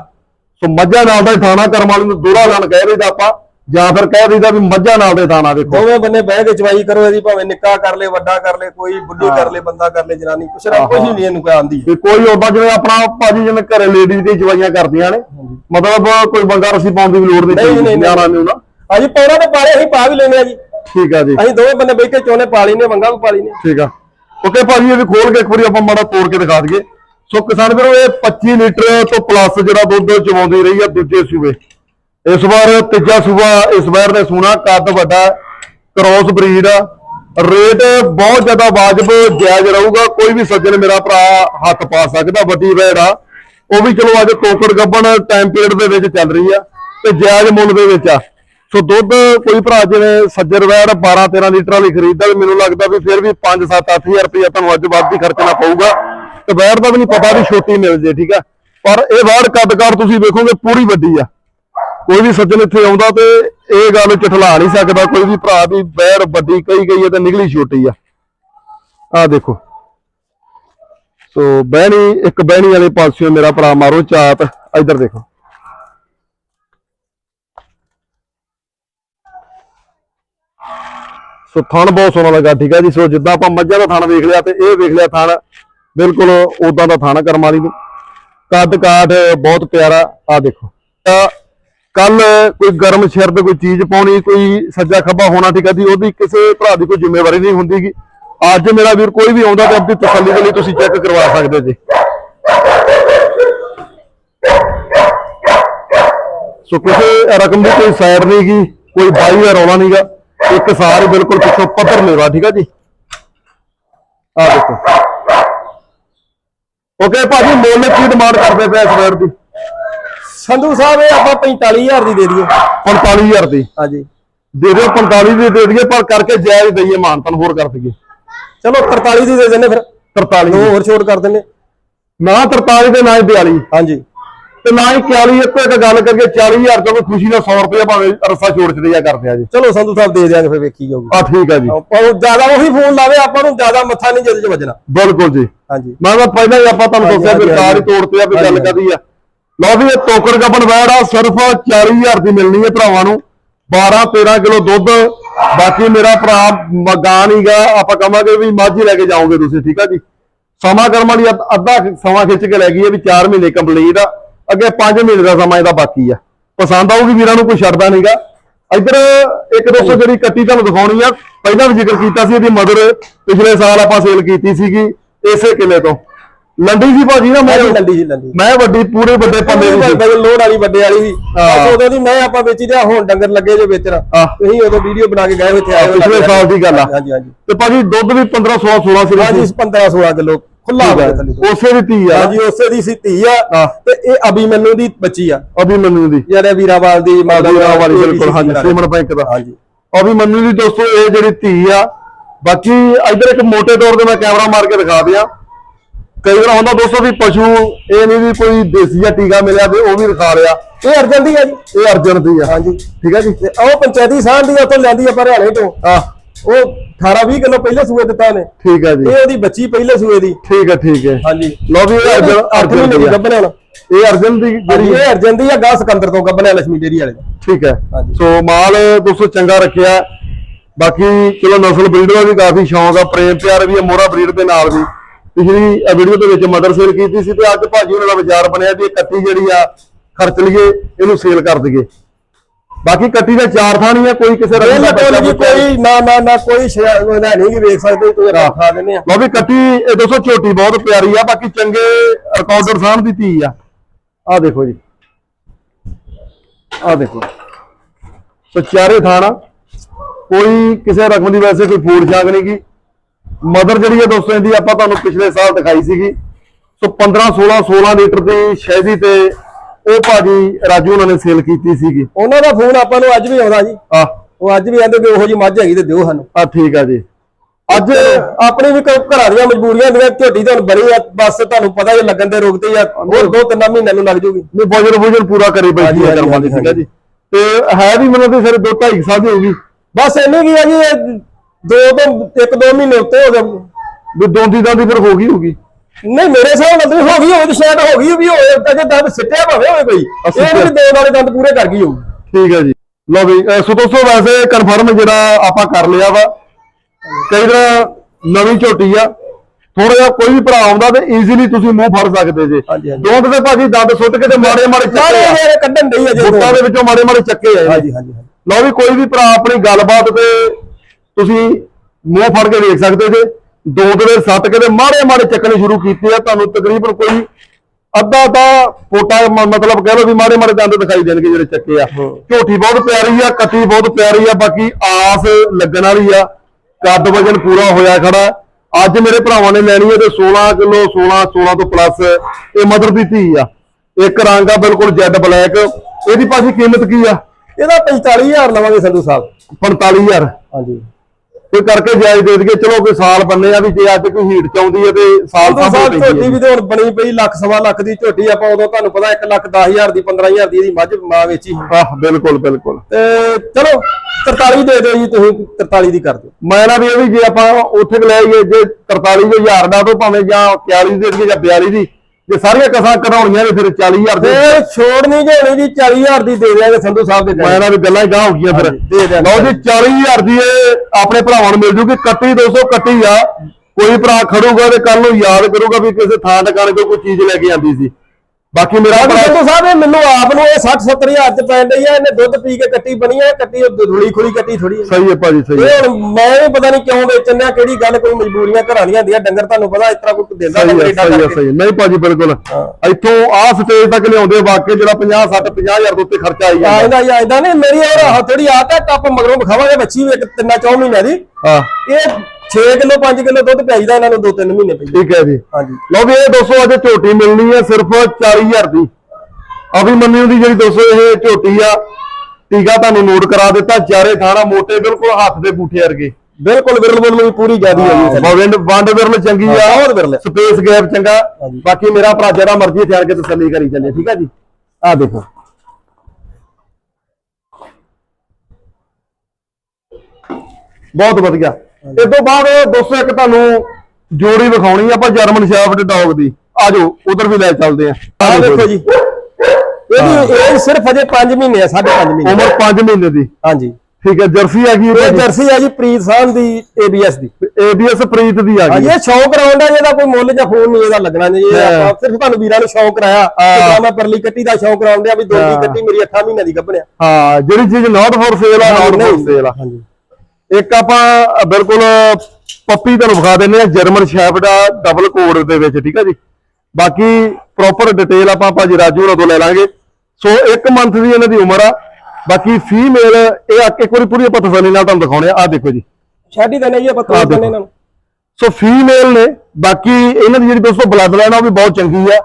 ਸੋ ਮੱਝਾਂ ਨਾਲ ਦਾ ਥਾਣਾ ਕਰਮ ਵਾਲੀ ਨੂੰ ਦੋਹਰਾ ਲਾਣ ਕਹਿ ਰਹੀਦਾ ਆਪਾਂ। ਜਾਂ ਫਿਰ ਕਹਿ ਰਹੀਦਾ ਵੀ ਮੱਝਾਂ ਨਾਲ ਦੇ ਥਾਣਾ ਦੇਖੋ। ਦੋਵੇਂ ਬੰਨੇ ਬਹਿ ਕੇ ਚਵਾਈ ਕਰੋ ਇਹਦੀ ਭਾਵੇਂ ਨਿੱਕਾ ਕਰ ਲੇ ਵੱਡਾ ਕਰ ਲੇ ਕੋਈ ਬੁੱਢੀ ਕਰ ਲੇ ਬੰਦਾ ਕਰ ਲੇ ਜਨਾਨੀ ਕੁਛ ਨਾ ਕੁਛ ਨਹੀਂ ਇਹਨੂੰ ਕੋਈ ਆਂਦੀ। ਵੀ ਕੋਈ ਉਦਾਂ ਜਿਵੇਂ ਆਪਣਾ ਭਾਜੀ ਜਿਵੇਂ ਘਰੇ ਲੇਡੀਜ਼ ਦੀ ਚਵਾਈਆਂ ਕਰਦੀਆਂ ਨੇ ਮਤਲਬ ਕੋਈ ਬੰਗਾ ਰਸੀ ਪਾਉਣ ਦੀ ਲੋੜ ਨਹੀਂ ਨਹੀਂ, ਨਹੀਂ, ਨਹੀਂ। ਨਿਆਣਾ ਨੂੰ ਨਾ ਹਾਂਜੀ ਪੌੜਾ ਤੇ ਪਾਲੇ ਅਸੀਂ ਪਾ ਵੀ ਲੈਨੇ ਆ ਜੀ। ਠੀਕ ਆ ਜੀ। ਅਸੀਂ ਦੋਵੇਂ ਬੰਨੇ ਬਹਿ ਕੇ ਚੋਨੇ ਪਾ ਲੈਨੇ ਵੰਗਾ ਵੀ ਪਾ ਲੈਨੇ ਠੀਕ ਆ। ਓਕੇ ਭਾਜੀ ਇਹ ਵੀ ਖੋਲ ਕੇ ਇੱਕ ਵਾਰੀ ਆਪਾਂ ਮਾੜਾ ਤੋੜ ਕੇ ਦਿਖਾ ਦਈਏ। ਸੋ ਕਿਸਾਨ ਵੀਰੋ ਇਹ 25 ਲੀਟਰ ਤੋਂ ਪਲੱਸ ਜਿਹੜਾ ਦੁੱਧ ਚਵਾਉਂਦੀ ਰਹੀ ਆ ਦੂਜੇ ਸੂਬੇ। ਇਸ ਵਾਰ ਤੀਜਾ ਸੂਬਾ, ਇਸ ਵਾਰ ਨੇ ਸੋਨਾ ਕੱਦ ਵੱਡਾ ਕ੍ਰੋਸ ਬਰੀਡ ਆ। ਰੇਟ ਬਹੁਤ ਜ਼ਿਆਦਾ ਵਾਜਬ ਜਾਇਜ਼ ਰਹੂਗਾ, ਕੋਈ ਵੀ ਸੱਜਣ ਮੇਰਾ ਭਰਾ ਹੱਥ ਪਾ ਸਕਦਾ, ਵੱਡੀ ਵੈੜ ਆ। ਉਹ ਵੀ ਚਲੋ ਅੱਜ ਕੋਕੜ ਗੱਬਣ ਟਾਈਮ ਪੀਰੀਅਡ ਦੇ ਵਿੱਚ ਚੱਲ ਰਹੀ ਆ ਤੇ ਜਾਇਜ਼ ਮੁੱਲ ਦੇ ਵਿੱਚ ਆ। ਸੋ ਦੁੱਧ ਕੋਈ ਭਰਾ ਜਿਵੇਂ ਸੱਜਰ ਵੈੜ 12 13 ਲੀਟਰ ਵਾਲੀ ਖਰੀਦਦਾ ਵੀ ਮੈਨੂੰ ਲੱਗਦਾ ਵੀ ਫਿਰ ਵੀ 5 7 8000 ਰੁਪਏ ਤੁਹਾਨੂੰ ਅੱਜ ਵੱਧ ਹੀ ਖਰਚਣਾ ਪਊਗਾ। ਤੇ ਵੈੜ ਦਾ ਵੀ ਨਹੀਂ ਪਤਾ ਵੀ ਛੋਟੀ ਮਿਲ ਜੇ, ਠੀਕ ਆ? ਪਰ ਇਹ ਵੈੜ ਕੱਦਕਾਰ ਤੁਸੀਂ ਵੇਖੋਗੇ ਪੂਰੀ ਵੱਡੀ ਆ। ਕੋਈ ਵੀ ਸੱਜਣ ਇੱਥੇ ਆਉਂਦਾ ਤੇ ਇਹ ਗੱਲ ਚਠਲਾ ਨਹੀਂ ਸਕਦਾ, ਕੋਈ ਵੀ ਭਰਾ ਵੀ ਵੈੜ ਵੱਡੀ ਕਹੀ ਗਈ ਹੈ ਤੇ ਨਿਕਲੀ ਛੋਟੀ ਆ। ਆ ਦੇਖੋ। ਸੋ ਬਹਿਣੀ, ਇੱਕ ਬਹਿਣੀ ਵਾਲੇ ਪਾਸਿਓਂ ਮੇਰਾ ਭਰਾ ਮਾਰੋ ਚਾਤ। ਇੱਧਰ ਦੇਖੋ। ਸੋ ਥਣ ਬਹੁਤ ਸੋਹਣਾ ਲੱਗਾ, ਠੀਕ ਹੈ ਜੀ। ਸੋ ਜਿੱਦਾਂ ਆਪਾਂ ਮੱਝਾਂ ਦਾ ਥਣ ਵੇਖ ਲਿਆ ਤੇ ਇਹ ਵੇਖ ਲਿਆ ਥਣ, ਬਿਲਕੁਲ ਉਦਾਂ ਦਾ ਥਣ ਕਰਮ ਵਾਲੀ ਨੂੰ ਕੱਦ ਕਾਠ ਬਹੁਤ ਪਿਆਰਾ, ਆ ਦੇਖੋ। ਕੱਲ ਕੋਈ ਗਰਮ ਸਿਰ ਕੋਈ ਚੀਜ਼ ਪਾਉਣੀ, ਕੋਈ ਸੱਜਾ ਖੱਬਾ ਹੋਣਾ ਠੀਕ ਹੈ ਜੀ, ਉਹਦੀ ਕਿਸੇ ਭਰਾ ਦੀ ਕੋਈ ਜ਼ਿੰਮੇਵਾਰੀ ਨਹੀਂ ਹੁੰਦੀਗੀ ਅੱਜ ਮੇਰਾ ਵੀਰ ਕੋਈ ਵੀ ਆਉਂਦਾ ਤੇ ਆਪਣੀ ਤਸੱਲੀ ਦੇ ਲਈ ਤੁਸੀਂ ਚੈੱਕ ਕਰਵਾ ਸਕਦੇ ਜੀ। ਸੋ ਕਿਸੇ ਰਕਮ ਦੀ ਕੋਈ ਸਾਈਡ ਨਹੀਂ ਗੀ, ਕੋਈ ਬਾਈ ਦਾ ਰੌਲਾ ਨਹੀਂਗਾ ਇੱਕ ਸਾਰ ਬਿਲਕੁਲ ਪਿੱਛੋਂ ਪੱਧਰ ਲੈਵਾ ਠੀਕ ਆ ਜੀ। ਆ ਦੇਖੋ। ਓਕੇ ਭਾਜੀ, ਮੁੱਲ ਕੀ ਡਿਮਾਂਡ ਕਰਦੇ ਪਏ ਇਸ ਵੇਰ ਦੀ? ਸੰਧੂ ਸਾਹਿਬ ਇਹ ਆਪਾਂ 45000 ਦੀ ਦੇ ਦਈਏ। 45000 ਦੀ? ਹਾਂਜੀ। ਦੇ ਦਿਓ 45 ਦੀ ਦੇ ਦਈਏ ਪਰ ਕਰਕੇ ਜਾਇਜ਼ ਦਈਏ ਮਾਨਤਨ ਹੋਰ ਕਰ ਦਈਏ। ਚਲੋ 43 ਦੀ ਦੇ ਦਿੰਨੇ ਫਿਰ। 43 ਦੋ। ਦੀ। ਹੋਰ ਛੋਟ ਕਰ ਦਿੰਨੇ ਨਾ 43 ਤੇ ਨਾ ਹੀ 42 ਹਾਂਜੀ। ਤੇ ਨਾ ਹੀ 41 ਇੱਥੇ ਇੱਕ ਗੱਲ ਕਰਕੇ 40000 ਤੋਂ ਕੋਈ ਖੁਸ਼ੀ ਨਾਲ 100 ਰੁਪਏ ਭਾਵੇਂ ਰਸਾ ਛੋੜ ਚਲੇ ਜਾ ਕਰਦੇ ਆ ਜੀ। ਚਲੋ ਸੰਧੂ ਸਾਹਿਬ ਦੇ ਦਿਆਂਗੇ ਫਿਰ ਵੇਖੀ ਜਾਊਗੀ। ਆ ਠੀਕ ਆ ਜੀ। ਨੂੰ ਜ਼ਿਆਦਾ ਉਹੀ ਫੋਨ ਲਾਵੇ ਆਪਾਂ ਨੂੰ ਜ਼ਿਆਦਾ ਮੱਥਾ ਨਹੀਂ ਜਿਹਦੇ ਚ ਵੱਜਣਾ। ਬਿਲਕੁਲ ਜੀ। ਹਾਂਜੀ। ਮੈਂ ਤਾਂ ਪਹਿਲਾਂ ਹੀ ਆਪਾਂ ਤੁਹਾਨੂੰ ਦੱਸਿਆ ਵੀ ਕਾਰ ਹੀ। ਤੋੜਤੇ ਆ ਵੀ ਗੱਲ ਕਰਦੀ ਆ। ਲਓ ਵੀ ਇਹ ਟੋਕਰ ਗੱਬਨ ਵੈੜ ਆ ਸਿਰਫ 40000 ਦੀ ਮਿਲਣੀ ਹੈ ਭਰਾਵਾਂ ਨੂੰ। 12 13 ਕਿਲੋ ਦੁੱਧ। ਬਾਕੀ ਮੇਰਾ ਭਰਾ ਮਗਾਨ ਹੀਗਾ ਆਪਾਂ ਕਹਾਂਗੇ ਵੀ ਮੱਝ ਲੈ ਕੇ ਜਾਓਗੇ ਤੁਸੀਂ ਠੀਕ ਆ ਜੀ? ਸਮਾਂ ਕਰਮ ਵਾਲੀ ਅੱਧ- ਸਮਾਂ ਖਿੱਚ ਕੇ ਲੈ ਗਈ ਹੈ ਵੀ 4 ਮਹੀਨੇ ਕੰਪਲੀਟ ਆ। ਅੱਗੇ 5 ਮਹੀਨੇ ਦਾ ਸਮਾਂ ਇਹਦਾ ਬਾਕੀ ਆ। ਪਸੰਦ ਆਊਗੀ ਵੀਰਾਂ ਨੂੰ ਕੋਈ ਛੱਡਦਾ ਨਹੀਂਗਾ ਇੱਧਰ ਇੱਕ ਦੋਸਤੋ ਜਿਹੜੀ ਕੱਟੀ ਤੁਹਾਨੂੰ ਦਿਖਾਉਣੀ ਆ ਪਹਿਲਾਂ ਵੀ ਜ਼ਿਕਰ ਕੀਤਾ ਸੀ ਇਹਦੀ ਮਦਰ ਪਿਛਲੇ ਸਾਲ ਆਪਾਂ ਸੇਲ ਕੀਤੀ ਸੀਗੀ ਇਸੇ ਕਿਲੇ ਤੋਂ। ਲੰਡੀ ਸੀ ਭਾਜੀ ਨਾ ਮੈਂ ਲੰਡੀ ਜੀ ਲੰਡੀ ਮੈਂ ਵੱਡੀ ਪੂਰੇ ਵੱਡੇ ਪੱਲੇ ਦੀ ਸੀ। ਲੋਡ ਵਾਲੀ ਵੱਡੇ ਵਾਲੀ ਸੀ। ਬਸ ਉਦੋਂ ਦੀ ਮੈਂ ਆਪਾਂ ਵੇਚੀ ਦਿਆ ਹੁਣ ਡੰਗਰ ਲੱਗੇ ਜੇ ਵੇਚਣ। ਤੁਸੀਂ ਉਦੋਂ ਵੀਡੀਓ ਬਣਾ ਕੇ ਗਏ ਇੱਥੇ ਆਏ ਪਿਛਲੇ ਸਾਲ ਦੀ ਗੱਲ ਆ। ਹਾਂਜੀ ਹਾਂਜੀ। ਤੇ ਭਾਜੀ ਦੁੱਧ ਵੀ 15 16 16 ਸੀ ਹਾਂਜੀ 15 16 ਕਿਲੋ ਖੁੱਲਾ ਹੋ ਗਿਆ ਤੋਂ। ਉਸੇ ਦੀ ਧੀ ਆ। ਹਾਂਜੀ ਉਸੇ ਦੀ ਸੀ ਧੀ ਆ। ਤੇ ਇਹ ਅਭੀ ਮੈਨੂੰ ਦੀ ਬੱਚੀ ਆ। ਅਭੀ ਮੰਨੂ ਦੀ। ਜਿਹੜੇ ਵੀਰਾਵਾਲ ਦੀ ਮਾਦੀ ਵਾਲੀ ABC ਬਿਲਕੁਲ ਹਾਂਜੀ। ਸੇਮਨ ਬੈਂਕ ਦਾ। ਹਾਂਜੀ। ਅਭੀ ਮੰਨੂ ਦੀ ਦੋਸਤੋ ਇਹ ਜਿਹੜੀ ਧੀ ਆ ਬਾਕੀ ਇਧਰ ਇੱਕ ਮੋٹے ਤੌਰ ਤੇ ਮੈਂ ਕੈਮਰਾ ਮਾਰ ਕੇ ਦਿਖਾ ਦਿਆਂ। ਕਈ ਵਾਰ ਹੁੰਦਾ ਦੋਸਤੋ ਵੀ ਪਸ਼ੂ ਇਹ ਨਹੀਂ ਵੀ ਕੋਈ ਦੇਸੀ ਜਾਂ ਟੀਕਾ ਮਿਲਿਆ ਤੇ ਉਹ ਵੀ ਦਿਖਾ ਰਿਹਾ। ਇਹ ਅਰਜਨ ਦੀ ਆ ਜੀ। ਇਹ ਅਰਜਨ ਦੀ ਆ। ਹਾਂਜੀ। ਠੀਕ ਹੈ ਜੀ? ਤੇ ਉਹ ਪੰਚਾਇਤੀ ਸਾਹ ਦੀ ਉੱਥੋਂ ਲੈਂਦੀ ਆ ਹਰਿਆਣੇ ਤੋਂ। ਆ ਉਹ 18 20 ਕਿਲੋ ਪਹਿਲੇ ਸੂਏ ਦਿੱਤਾ ਨੇ ਠੀਕ ਹੈ ਜੀ। ਇਹ ਉਹਦੀ ਬੱਚੀ ਪਹਿਲੇ ਸੂਏ ਦੀ। ਠੀਕ ਹੈ ਠੀਕ ਹੈ ਹਾਂਜੀ। ਲਓ ਵੀ ਇਹ ਅਰਜਨ ਅਰਜਨ ਦੀ ਗੱਭਣ ਹੁਣ ਇਹ ਅਰਜਨ ਦੀ ਜਿਹੜੀ ਇਹ ਅਰਜਨ ਦੀ ਆ ਗਾ ਸਿਕੰਦਰ ਤੋਂ ਗੱਭਣ ਲక్ష్ਮੀ ਡੇਰੀ ਵਾਲੇ। ਠੀਕ ਹੈ। ਸੋ ਮਾਲ ਦੋਸਤੋ ਚੰਗਾ ਰੱਖਿਆ। ਬਾਕੀ ਚਲੋ ਨਸਲ ਬਰੀਡ ਦਾ ਵੀ ਕਾਫੀ ਸ਼ੌਂਕ ਆ ਪ੍ਰੇਮ ਪਿਆਰ ਵੀ ਆ ਮੋਹਰਾ ਬਰੀਡ ਦੇ ਨਾਲ ਵੀ। ਪਿਛਲੀ ਵੀਡੀਓ ਦੇ ਵਿੱਚ ਮਦਰ ਸੇਲ ਕੀਤੀ ਸੀ ਤੇ ਅੱਜ ਭਾਜੀ ਉਹਨਾਂ ਦਾ ਵਿਚਾਰ ਬਣਿਆ ਵੀ ਇਹ ਕੱਟੀ ਜਿਹੜੀ ਆ ਖਰਚ ਲਈਏ ਇਹਨੂੰ ਸੇਲ ਕਰ ਦਈਏ। ਬਾਕੀ ਕੱਟੀ ਦਾ ਚਾਰ ਥਾਂ ਨਹੀਂ ਆ ਕੋਈ ਕਿਸੇ ਰਕਮ ਦਾ ਬੱਚਾ ਕੋਈ ਨਾ ਨਾ ਨਾ ਕੋਈ ਉਹਦਾ ਨਹੀਂ ਕਿ ਵੇਖ ਸਕਦੇ ਤੁਸੀਂ ਖਾ ਦਿੰਦੇ ਆ। ਲਓ ਵੀ ਕੱਟੀ ਇਹ ਦੋਸਤੋ ਝੋਟੀ ਬਹੁਤ ਪਿਆਰੀ ਆ ਬਾਕੀ ਚੰਗੇ ਰਿਕਾਰਡਰ ਸਾਹਣ ਦੀ ਧੀ ਆ। ਆ ਦੇਖੋ ਜੀ। ਆ ਦੇਖੋ। ਸੋ ਚਾਰੇ ਥਾਣਾ ਕੋਈ ਕਿਸੇ ਰਕਮ ਦੀ ਵੈਸੇ ਕੋਈ ਫੂਡ ਛਾਗ ਨਹੀਂ ਗੀ। ਮਦਰ ਜਿਹੜੀ ਹੈ ਦੋਸਤੋ ਇਹਦੀ ਆਪਾਂ ਤੁਹਾਨੂੰ ਪਿਛਲੇ ਸਾਲ ਦਿਖਾਈ ਸੀਗੀ। ਸੋ 15 16 16 ਲੀਟਰ ਦੀ ਸ਼ੈਦੀ ਤੇ ਉਹ ਭਾਜੀ ਰਾਜੂ ਉਹਨਾਂ ਨੇ ਸੇਲ ਕੀਤੀ ਸੀਗੀ। ਉਹਨਾਂ ਦਾ ਫੋਨ ਆਪਾਂ ਨੂੰ ਅੱਜ ਵੀ ਆਉਂਦਾ ਜੀ। ਆ ਉਹ ਅੱਜ ਵੀ ਕਹਿੰਦੇ ਕਿ ਉਹੋ ਜੀ ਮੱਝ ਹੈਗੀ ਤੇ ਦਿਓ ਸਾਨੂੰ। ਆ ਠੀਕ ਆ ਜੀ। ਅੱਜ ਆਪਣੀ ਵੀ ਕੋਈ ਘਰਾਂ ਦੀਆਂ ਮਜਬੂਰੀਆਂ ਦੀਆਂ ਝੋਟੀ ਤੇ ਹੁਣ ਬਣੀ ਆ ਬਸ ਤੁਹਾਨੂੰ ਪਤਾ ਜੇ ਲੱਗਣ ਦੇ ਰੋਗ ਤੇ ਜਾਂ ਹੋਰ ਦੋ ਤਿੰਨ ਮਹੀਨਿਆਂ ਨੂੰ ਲੱਗ ਜੂਗੀ। ਨੇ ਵਜਨ ਵਜਨ ਪੂਰਾ ਕਰੀ ਬੈਠੀ ਹੈ ਹਾਂਜੀ, ਕਰਮਾਂ ਦੀ ਠੀਕ ਹੈ ਹਾਂਜੀ। ਜੀ। ਤੇ ਹੈ ਵੀ ਮੈਨੂੰ ਤੇ ਸਿਰ ਦੋ ਢਾਈ ਸਾਲ ਦੀ ਹੋਊਗੀ। ਬਸ ਇੰਨੀ ਕੀ ਆ ਜੀ ਦੋ ਤੋਂ ਇੱਕ ਦੋ ਮਹੀਨੇ ਉੱਤੇ ਹੋ ਗਏ। ਵੀ ਦੋਂਦੀ ਦਾਦੀ ਫਿਰ ਹੋ ਗਈ ਹੋਊਗੀ। ਨਹੀਂ ਮੇਰੇ ਹਿਸਾਬ ਨਾਲ ਤਾਂ ਹੋ ਗਈ ਹੋਵੇ ਤੇ ਸ਼ਾਇਦ ਹੋ ਗਈ ਵੀ ਹੋਵੇ ਅਜੇ ਦੰਦ ਸਿੱਟਿਆ ਭਾਵੇਂ ਹੋਵੇ ਕੋਈ ਇਹ ਨਹੀਂ ਦੋ ਵਾਲੇ ਦੰਦ ਪੂਰੇ ਕਰ ਗਈ ਹੋਊ ਠੀਕ ਹੈ ਜੀ। ਲਓ ਵੀ ਸੋ ਦੋਸਤੋ ਵੈਸੇ ਕਨਫਰਮ ਜਿਹੜਾ ਆਪਾਂ ਕਰ ਲਿਆ ਵਾ ਕਈ ਵਾਰ ਨਵੀਂ ਝੋਟੀ ਆ ਥੋੜਾ ਜਿਹਾ ਕੋਈ ਵੀ ਭਰਾ ਆਉਂਦਾ ਤੇ ਈਜ਼ੀਲੀ ਤੁਸੀਂ ਮੂੰਹ ਫੜ ਸਕਦੇ ਜੇ। ਦੋਂਦ ਤੇ ਭਾਜੀ ਦੰਦ ਸੁੱਟ ਕੇ ਤੇ ਮਾੜੇ ਮਾੜੇ ਚੱਕੇ ਆ। ਕੱਢਣ ਨਹੀਂ ਅਜੇ ਬੁੱਟਾਂ ਦੇ। ਵਿੱਚੋਂ ਮਾੜੇ ਮਾੜੇ ਚੱਕੇ ਆ ਹਾਂਜੀ ਹਾਂਜੀ। ਲਓ ਵੀ ਕੋਈ ਵੀ ਭਰਾ ਆਪਣੀ ਗੱਲਬਾਤ ਤੇ ਤੁਸੀਂ ਮੂੰਹ ਫੜ ਕੇ ਵੇਖ ਸਕਦੇ ਜੇ। ਦੋ ਦੇ ਸੱਟ ਕੇ ਤੇ ਮਾੜੇ ਮਾੜੇ ਚੱਕਣੇ ਸ਼ੁਰੂ ਕੀਤੇ ਆ ਤੁਹਾਨੂੰ ਤਕਰੀਬਨ ਕੋਈ ਅੱਧਾ ਤਾਂ ਪੋਟਾ ਮਤਲਬ ਕਹਿ ਲਓ ਵੀ ਮਾੜੇ ਮਾੜੇ ਦੰਦ ਦਿਖਾਈ ਦੇਣਗੇ ਜਿਹੜੇ ਚੱਕੇ ਆ। ਝੋਟੀ ਬਹੁਤ ਪਿਆਰੀ ਆ ਕੱਟੀ ਬਹੁਤ ਪਿਆਰੀ ਆ ਬਾਕੀ ਆਸ ਲੱਗਣ ਵਾਲੀ ਆ। ਕੱਦ ਵਜਨ ਪੂਰਾ ਹੋਇਆ ਖੜਾ। ਅੱਜ ਮੇਰੇ ਭਰਾਵਾਂ ਨੇ ਲੈਣੀ ਹੈ ਤੇ 16 ਕਿਲੋ 16 16 ਤੋਂ ਪਲੱਸ ਇਹ ਮਦਰ ਦੀ ਧੀ ਆ। ਇੱਕ ਰੰਗ ਆ ਬਿਲਕੁਲ ਜੈਡ ਬਲੈਕ। ਇਹਦੀ ਪਾਜੀ ਕੀਮਤ ਕੀ ਆ? ਇਹਦਾ 45000 ਲਵਾਂਗੇ ਸੰਧੂ ਸਾਹਿਬ। 45000 ਹਾਂਜੀ। ਕੋਈ ਕਰਕੇ ਜਾਇਜ਼ ਦੇ ਦਈਏ। ਚਲੋ ਕੋਈ ਸਾਲ ਬੰਨੇ ਆ ਵੀ ਜੇ ਅੱਜ ਕੋਈ ਹੀਟ ਚ ਆਉਂਦੀ ਹੈ ਤੇ ਸਾਲ ਸਾਹਿਬ ਪੈਂਦੀ ਝੋਟੀ ਵੀ ਤੇ ਹੁਣ ਬਣੀ ਪਈ ਲੱਖ ਸਵਾ ਲੱਖ ਦੀ ਝੋਟੀ ਆਪਾਂ ਉਦੋਂ ਤੁਹਾਨੂੰ ਪਤਾ 1 ਲੱਖ 10000 ਦੀ 15000 ਦੀ ਇਹਦੀ ਮੱਝ ਮਾਂ ਵੇਚੀ। ਆਹ ਬਿਲਕੁਲ ਬਿਲਕੁਲ। ਤੇ ਚਲੋ 43 ਦੇ ਦਿਓ ਜੀ ਤੁਸੀਂ 43 ਦੀ ਕਰ ਦਿਓ। ਮੈਂ ਨਾ ਵੀ ਇਹ ਵੀ ਜੇ ਆਪਾਂ ਉੱਥੇ ਲੈ ਜੇ 43000 ਦਾ ਤੋਂ ਭਾਵੇਂ ਜਾਂ 41 ਦੇ ਜਾਂ 42 ਦੀ ਜੇ ਸਾਰੀਆਂ ਕਸਾਂ ਕਢਾਉਣੀਆਂ ਨੇ ਫਿਰ 40000 ਦੇ ਤੇ ਛੋੜ ਨਹੀਂ ਦੇਣੀ ਜੀ 40000 ਦੀ ਦੇ ਦਿਆਂਗੇ ਸੰਧੂ ਸਾਹਿਬ ਦੇ ਮੈਂ ਨਾ ਵੀ ਗੱਲਾਂ ਹੀ ਗਾਹ ਹੋ ਗਈਆਂ ਫਿਰ। ਲਓ ਜੀ 40000 ਦੀ ਇਹ ਆਪਣੇ ਭਰਾਵਾਂ ਨੂੰ ਮਿਲ ਜੂਗੀ। ਕੱਟੀ 200 ਕੱਟੀ ਆ। ਕੋਈ ਭਰਾ ਖੜੂਗਾ ਤੇ ਕੱਲ ਨੂੰ ਯਾਦ ਕਰੂਗਾ ਵੀ ਕਿਸੇ ਥਾਂ ਟਿਕਾਣੇ ਤੋਂ ਕੋਈ ਚੀਜ਼ ਲੈ ਕੇ ਆਂਦੀ ਸੀ। ਬਾਕੀ ਮੇਰਾ ਸੰਧੂ ਸਾਹਿਬ ਇਹ ਮੈਨੂੰ ਆਪ ਨੂੰ ਇਹ 60 70000 ਚ ਪੈਣ ਡਈ ਆ ਇਹਨੇ ਦੁੱਧ ਪੀ ਕੇ ਕੱਟੀ ਬਣੀ ਆ ਕੱਟੀ ਰੁਲੀ ਖੁਲੀ ਕੱਟੀ ਥੋੜੀ ਸਹੀ ਹੈ ਭਾਜੀ ਸਹੀ ਹੈ। ਇਹ ਹੁਣ ਮੈਂ ਵੀ ਪਤਾ ਨਹੀਂ ਕਿਉਂ ਵੇਚਣ ਆ ਕਿਹੜੀ ਗੱਲ ਕੋਈ ਮਜਬੂਰੀਆਂ ਘਰਾਂ ਦੀਆਂ ਹੁੰਦੀਆਂ ਡੰਗਰ ਤੁਹਾਨੂੰ ਪਤਾ ਇਸ ਤਰ੍ਹਾਂ ਕੋਈ ਦਿੰਦਾ ਸਹੀ ਡੰਗਰ ਹੈ ਏਡਾ ਸਹੀ ਹੈ। ਸਹੀ ਹੈ। ਨਹੀਂ ਭਾਜੀ ਬਿਲਕੁਲ। ਇੱਥੋਂ ਆਹ ਸਟੇਜ ਤੱਕ ਲਿਆਉਂਦੇ ਵਾਕਿਆ ਜਿਹੜਾ 50 60 50000 ਦੇ ਉੱਤੇ ਖਰਚਾ ਆਈ ਜਾਂਦਾ। ਆਇਦਾ ਆਇਦਾ ਨਹੀਂ ਮੇਰੀ ਹੋਰ ਥੋੜੀ ਆਦਤ ਹੈ ਟੱਪ ਮਗਰੋਂ ਵਿਖਾਵਾਂਗੇ ਬੱਚੀ ਵੀ ਇੱਕ ਤਿੰਨਾਂ ਚੌਂ ਮਹੀਨਿਆਂ ਦੀ। ਹਾਂ। ਇਹ 6 ਕਿਲੋ 5 ਕਿਲੋ ਦੁੱਧ ਪਿਆਈਦਾ ਇਹਨਾਂ ਨੂੰ 2-3 ਮਹੀਨੇ ਪਹਿਲਾਂ। ਠੀਕ ਹੈ ਜੀ। ਹਾਂਜੀ। ਲਓ ਵੀ ਇਹ 200 ਅੱਜ ਝੋਟੀ ਮਿਲਣੀ ਹੈ ਸਿਰਫ 40000 ਦੀ। ਅਭੀ ਮੰਨਿਓ ਦੀ ਜਿਹੜੀ 200 ਇਹ ਝੋਟੀ ਆ ਟੀਕਾ ਤੁਹਾਨੂੰ ਨੋਟ ਕਰਾ ਦਿੱਤਾ ਚਾਰੇ ਥਾਣਾ ਮੋਟੇ ਬਿਲਕੁਲ ਹੱਥ ਦੇ ਬੂਠੇ ਵਰਗੇ। ਬਿਲਕੁਲ ਵਿਰਲ ਵਿਰਲ ਵੀ ਪੂਰੀ ਜਿਆਦੀ ਹੈ ਜੀ ਵੰਡ ਵੰਡ ਵਿਰਲ ਚੰਗੀ ਆ। ਬਹੁਤ ਵਿਰਲ ਹੈ। ਸਪੇਸ ਗੈਪ ਚੰਗਾ। ਬਾਕੀ ਮੇਰਾ ਭਰਾ ਜਿਹੜਾ ਮਰਜ਼ੀ ਇੱਥੇ ਕੇ ਤਸੱਲੀ ਕਰੀ ਚੱਲੇ ਠੀਕ ਆ ਜੀ? ਆ ਦੇਖੋ। ਬਹੁਤ ਵਧੀਆ। ਇਸ ਤੋਂ ਬਾਅਦ ਦੋਸਤੋ ਇੱਕ ਤੁਹਾਨੂੰ ਜੋੜੀ ਵਿਖਾਉਣੀ ਆਪਾਂ ਜਰਮਨ ਸ਼ੈਫਰਡ ਡੌਗ ਦੀ। ਆਜੋ ਉਧਰ ਵੀ ਲੈ ਚੱਲਦੇ ਆ। ਆ ਦੇਖੋ ਜੀ। ਇਹਦੀ ਏਜ ਸਿਰਫ ਅਜੇ 5 ਮਹੀਨੇ ਆ 5.5 ਮਹੀਨੇ। ਉਮਰ 5 ਮਹੀਨੇ ਦੀ। ਹਾਂਜੀ। ਠੀਕ ਹੈ ਜਰਸੀ ਹੈਗੀ ਇਹ ਜਰਸੀ ਆ ਜੀ ਪ੍ਰੀਤ ਸਾਹਿਬ ਦੀ ABS ਦੀ। ਏਬੀਐਸ ਪ੍ਰੀਤ ਦੀ ਆ ਗਈ। ਇਹ ਸ਼ੌਕ ਰਾਉਂਡ ਹੈ ਇਹਦਾ ਕੋਈ ਮੁੱਲ ਜਾਂ ਫੋਨ ਨਹੀਂ ਇਹਦਾ ਲੱਗਣਾ ਜੀ ਇਹ ਹਾਂ। ਆਪਾਂ ਸਿਰਫ ਤੁਹਾਨੂੰ ਵੀਰਾਂ ਨੂੰ ਸ਼ੌਕ ਕਰਾਇਆ। ਕਿ ਮੈਂ ਪਰਲੀ ਕੱਟੀ ਦਾ ਸ਼ੌਕ ਰਾਉਂਡ ਆ ਵੀ ਦੋ ਦੀ ਕੱਟੀ ਮੇਰੀ 8 ਮਹੀਨਿਆਂ ਦੀ ਗੱਭਣਿਆ। ਹਾਂ ਜਿਹੜੀ ਚੀਜ਼ ਨਾਟ ਫॉर ਸੇਲ ਆ ਨਾਟ ਫॉर ਸੇਲ ਆ। ਹਾਂਜੀ। ਇੱਕ ਆਪਾਂ ਬਿਲਕੁਲ ਪੱਪੀ ਤੁਹਾਨੂੰ ਵਿਖਾ ਦਿੰਨੇ ਆ ਜਰਮਨ ਸ਼ੈਫਰਡ ਆ ਡਬਲ ਕੋਡ ਦੇ ਵਿੱਚ ਠੀਕ ਆ ਜੀ? ਬਾਕੀ ਪ੍ਰੋਪਰ ਡਿਟੇਲ ਆਪਾਂ ਭਾਜੀ ਰਾਜੂ ਹੋਰਾਂ ਤੋਂ ਲੈ ਲਾਂਗੇ। ਸੋ 1 ਮੰਥ ਦੀ ਇਹਨਾਂ ਦੀ ਉਮਰ ਆ। ਬਾਕੀ ਫੀਮੇਲ ਇਹ ਆ- ਇੱਕ ਵਾਰੀ ਪੂਰੀ ਆਪਾਂ ਤਸੱਲੀ ਨਾਲ ਤੁਹਾਨੂੰ ਦਿਖਾਉਣੇ ਆ। ਆ ਦੇਖੋ ਜੀ। ਛਾਡੀ ਦਨੇ ਜੀ ਆਪਾਂ ਤੋੜ ਦੇਖੋ। ਦਨੇ ਇਹਨਾਂ ਨੂੰ। ਸੋ ਫੀਮੇਲ ਨੇ ਬਾਕੀ ਇਹਨਾਂ ਦੀ ਜਿਹੜੀ ਦੋਸਤੋ ਬਲੱਡ ਲਾਈਨ ਆ ਉਹ ਵੀ ਬਹੁਤ ਚੰਗੀ ਆ।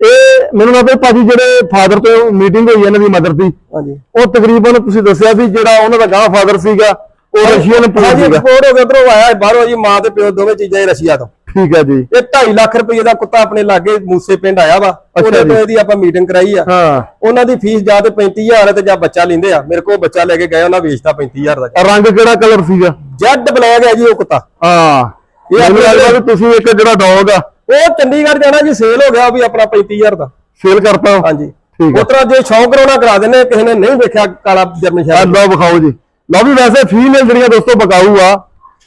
ਇਹ ਮੈਨੂੰ ਲੱਗਦਾ ਭਾਜੀ ਜਿਹੜੇ ਫਾਦਰ ਤੋਂ ਮੀਟਿੰਗ ਹੋਈ ਇਹਨਾਂ ਦੀ ਮਦਰ ਦੀ ਹਾਂਜੀ। ਉਹ ਤਕਰੀਬਨ ਤੁਸੀਂ ਦੱਸਿਆ ਵੀ ਜਿਹੜਾ ਉਹਨਾਂ ਦਾ ਗਾਂ ਫਾਦਰ ਸੀਗਾ ਉਹ ਰਸ਼ੀਅਨ ਪੂਰ ਹਾਂਜੀ ਸੀਗਾ ਐਕਸਪੋਰਟ ਹੋ ਗਿਆ ਉਧਰੋਂ ਆਇਆ ਬਾਹਰੋਂ ਜੀ ਮਾਂ ਤੇ ਪਿਓ ਦੋਵੇਂ ਚੀਜ਼ਾਂ ਹੀ ਰਸ਼ੀਆ ਤੋਂ। ਠੀਕ ਹੈ ਜੀ। ਇਹ 2.5 ਲੱਖ ਰੁਪਏ ਦਾ ਕੁੱਤਾ ਆਪਣੇ ਲਾਗੇ ਮੂਸੇ ਪਿੰਡ ਆਇਆ ਵਾ। ਉਹਦੇ ਜੀ। ਤੋਂ ਇਹਦੀ ਆਪਾਂ ਮੀਟਿੰਗ ਕਰਾਈ ਆ। ਹਾਂ। ਉਹਨਾਂ ਦੀ ਫੀਸ ਜਾਂ ਤੇ 35000 ਹੈ ਤੇ ਜਾਂ ਬੱਚਾ ਲੈਂਦੇ ਆ। ਮੇਰੇ ਕੋਲ ਬੱਚਾ ਲੈ ਕੇ ਗਏ ਉਹਨਾਂ ਵੇਚਤਾ 35000 ਦਾ। ਰੰਗ ਕਿਹੜਾ ਕਲਰ ਸੀਗਾ? ਜੈਡ ਬਲੈਕ ਹੈ ਜੀ ਉਹ ਕੁੱਤਾ। ਹਾਂ। ਇਹ ਮੈਨੂੰ ਆਪਣੇ- ਲੱਗਦਾ ਵੀ ਤੁਸੀਂ ਇੱਕ ਜਿਹੜਾ ਡੌਗ ਆ। ਉਹ ਚੰਡੀਗੜ੍ਹ ਜਾਣਾ ਜੀ ਸੇਲ ਹੋ ਗਿਆ ਵੀ ਆਪਣਾ 35000 ਦਾ। ਸੇਲ ਕਰਤਾ। ਹਾਂਜੀ। ਠੀਕ ਹੈ ਉਤਰਾ ਜੇ ਸ਼ੌਂਕ ਕਰਾਉਣਾ ਕਰਾ ਦਿੰਦੇ ਕਿਸੇ ਨੇ ਨਹੀਂ ਵੇਖਿਆ ਕਾਲਾ ਜਰਮਨ ਲਓ ਵਿਖਾਓ ਜੀ। ਲਓ ਵੀ ਵੈਸੇ ਫੀਮੇਲ ਜਿਹੜੀਆਂ ਦੋਸਤੋ ਬਕਾਊ ਆ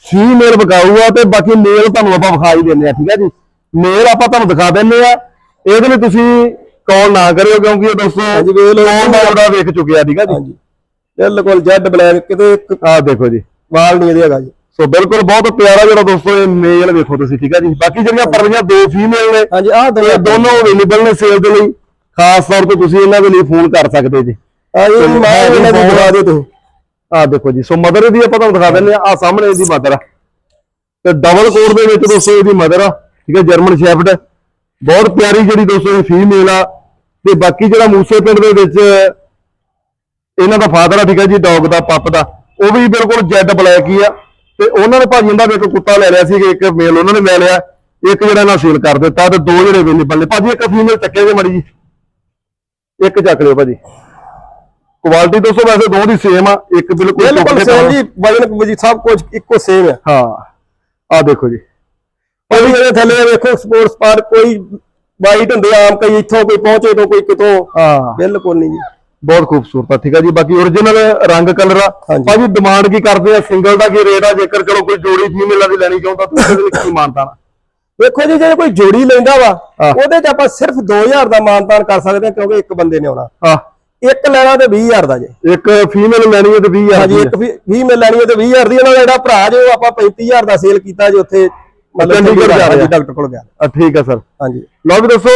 ਫੀਮੇਲ ਬਕਾਊ ਆ ਤੇ ਬਾਕੀ ਮੇਲ ਤੁਹਾਨੂੰ ਆਪਾਂ ਵਿਖਾ ਹੀ ਦਿੰਦੇ ਆ ਠੀਕ ਹੈ ਜੀ? ਮੇਲ ਆਪਾਂ ਤੁਹਾਨੂੰ ਦਿਖਾ ਦਿੰਦੇ ਆ। ਇਹਦੇ ਲਈ ਤੁਸੀਂ ਕਾਲ ਨਾ ਕਰਿਓ ਕਿਉਂਕਿ ਇਹ ਦੋਸਤੋ ਹਾਂਜੀ, ਵੇਖ ਲਓ। ਫੋਨ ਦਾ ਬੜਾ ਵੇਖ ਚੁੱਕਿਆ ਠੀਕ ਹੈ ਜੀ? ਬਿਲਕੁਲ ਜੈਡ ਬਲੈਕ ਕਿਤੇ ਇੱਕ ਆ ਦੇਖੋ ਜੀ। ਵਾਲ ਨਹੀਂ ਇਹਦੇ ਹੈਗਾ ਜੀ। ਸੋ ਬਿਲਕੁਲ ਬਹੁਤ ਪਿਆਰਾ ਜਿਹੜਾ ਦੋਸਤੋ ਇਹ ਮੇਲ ਵੇਖੋ ਤੁਸੀਂ ਠੀਕ ਹੈ ਜੀ? ਬਾਕੀ ਜਿਹੜੀਆਂ ਪਰਲੀਆਂ ਦੋ ਫੀਮੇਲ ਨੇ ਹਾਂਜੀ ਇਹ ਦੋਨੋਂ ਅਵੇਲੇਬਲ ਨੇ ਸੇਲ ਦੇ ਲਈ। ਖਾਸ ਤੌਰ ਤੇ ਤੁਸੀਂ ਇਹਨਾਂ ਦੇ ਲਈ ਫੋਨ ਕਰ ਸਕਦੇ ਜੀ। ਆ ਇਹ ਮਾਂ ਇਹਨਾਂ ਦੀ ਦਿਖਾ ਦਿਓ ਤੁਸੀਂ। ਆ ਦੇਖੋ ਜੀ, ਸੋ ਮਦਰ ਦੀ ਆਪਾਂ ਤੁਹਾਨੂੰ ਦਿਖਾ ਦਿੰਦੇ ਆ ਆ ਸਾਹਮਣੇ ਇਹਦੀ ਮਦਰ ਆ। ਤੇ ਡਬਲ ਕੋਡ ਦੇ ਵਿੱਚ ਦੋਸਤੋ ਇਹਦੀ ਮਦਰ ਆ, ਠੀਕ ਹੈ ਜਰਮਨ ਸ਼ੈਫਰਡ ਬਹੁਤ ਪਿਆਰੀ ਜਿਹੜੀ ਦੋਸਤੋ ਫੀਮੇਲ ਆ, ਤੇ ਬਾਕੀ ਜਿਹੜਾ ਮੂਸੇ ਪਿੰਡ ਦੇ ਵਿੱਚ ਇਹਨਾਂ ਦਾ ਫਾਦਰ ਆ, ਠੀਕ ਹੈ ਜੀ ਡੌਗ ਦਾ ਪੱਪ ਦਾ, ਉਹ ਵੀ ਬਿਲਕੁਲ ਜੈਡ ਬਲੈਕ ਹੀ ਆ। ਤੇ ਉਹਨਾਂ ਨੇ ਭਾਜੀ ਦਾ ਇੱਕ ਕੁੱਤਾ ਲੈ ਲਿਆ ਸੀ, ਇੱਕ ਮੇਲ ਉਹਨਾਂ ਨੇ ਲੈ ਲਿਆ, ਇੱਕ ਜਿਹੜਾ ਨਾਲ ਸੀਲ ਕਰ ਦਿੱਤਾ, ਤੇ ਦੋ ਜਿਹੜੇ ਅਵੇਲੇਬਲ ਨੇ। ਭਾਜੀ ਇੱਕ ਫੀਮੇਲ ਚੱਕੇ ਜੇ ਮੜੀ ਜੀ। ਇੱਕ ਚੱਕ ਲਿਓ ਭਾਜੀ। ਕੁਆਲਿਟੀ ਦੋਸਤੋ ਵੈਸੇ ਦੋਵਾਂ ਦੀ ਸੇਮ ਆ ਇੱਕ ਬਿਲਕੁਲ ਬਿਲਕੁਲ ਸੇਮ। ਜੀ ਵਜਨ ਵਜੀ ਸਭ ਕੁਝ ਇੱਕੋ ਸੇਮ ਹੈ ਹਾਂ ਆ ਦੇਖੋ ਜੀ। ਕੋਈ ਇਹਦੇ ਥੱਲੇ ਵੇਖੋ ਸਪੋਰਟਸ ਪਾਰ ਕੋਈ ਵਾਈਟ ਹੁੰਦੇ ਆ, ਆਮ ਕਈ ਇੱਥੋਂ ਕੋਈ ਪਹੁੰਚੇ ਤੋਂ ਕੋਈ ਕਿਤੋਂ। ਹਾਂ। ਬਿਲਕੁਲ ਨਹੀਂ ਜੀ। ਬਹੁਤ ਖੂਬਸੂਰਤ ਆ ਠੀਕ ਆ ਜੀ। ਬਾਕੀ origignal ਰੰਗ ਕਲਰ ਆ। ਭਾਜੀ ਡਿਮਾਂਡ ਕੀ ਕਰਦੇ ਆ? ਸਿੰਗਲ ਦਾ ਕੀ ਰੇਟ ਆ? ਜੇਕਰ ਚਲੋ ਕੋਈ ਜੋੜੀ ਫੀਮੇਲਾਂ ਦੀ ਲੈਣੀ ਚਾਹੁੰਦਾ ਤਾਂ ਉਹਦੇ ਲਈ ਕੀ ਮਾਨਤਾ ਵੇਖੋ ਜੀ ਜੇ ਕੋਈ ਜੋੜੀ ਲੈਂਦਾ ਵਾ। ਉਹਦੇ 'ਚ ਆਪਾਂ ਸਿਰਫ 2000 ਦਾ ਮਾਨਤਾਨ ਕਰ ਸਕਦੇ ਹਾਂ ਕਿਉਂਕਿ ਇੱਕ ਬੰਦੇ ਨੇ ਆਉਣਾ। ਹਾਂ। ਇੱਕ ਲੈਣਾ ਤੇ 20000 ਦਾ ਜੇ। ਇੱਕ ਫੀਮੇਲ ਲੈਣੀ ਹੈ ਤੇ 20 ਹਾਂਜੀ ਇੱਕ 20 ਮਿਲ ਲੈਣੀ ਹੈ ਤੇ 20000 ਦੀ ਉਹਨਾਂ ਦਾ ਜਿਹੜਾ ਭਰਾ ਜੋ ਆਪਾਂ 35000 ਦਾ ਸੇਲ ਕੀਤਾ ਜੇ ਉੱਥੇ ਚੰਡੀਗੜ੍ਹ ਜਾ ਰਿਹਾ। ਡਾਕਟਰ ਕੋਲ ਗਿਆ। ਆ ਠੀਕ ਆ ਸਰ ਹਾਂਜੀ। ਲਓ ਵੀ ਦੱਸੋ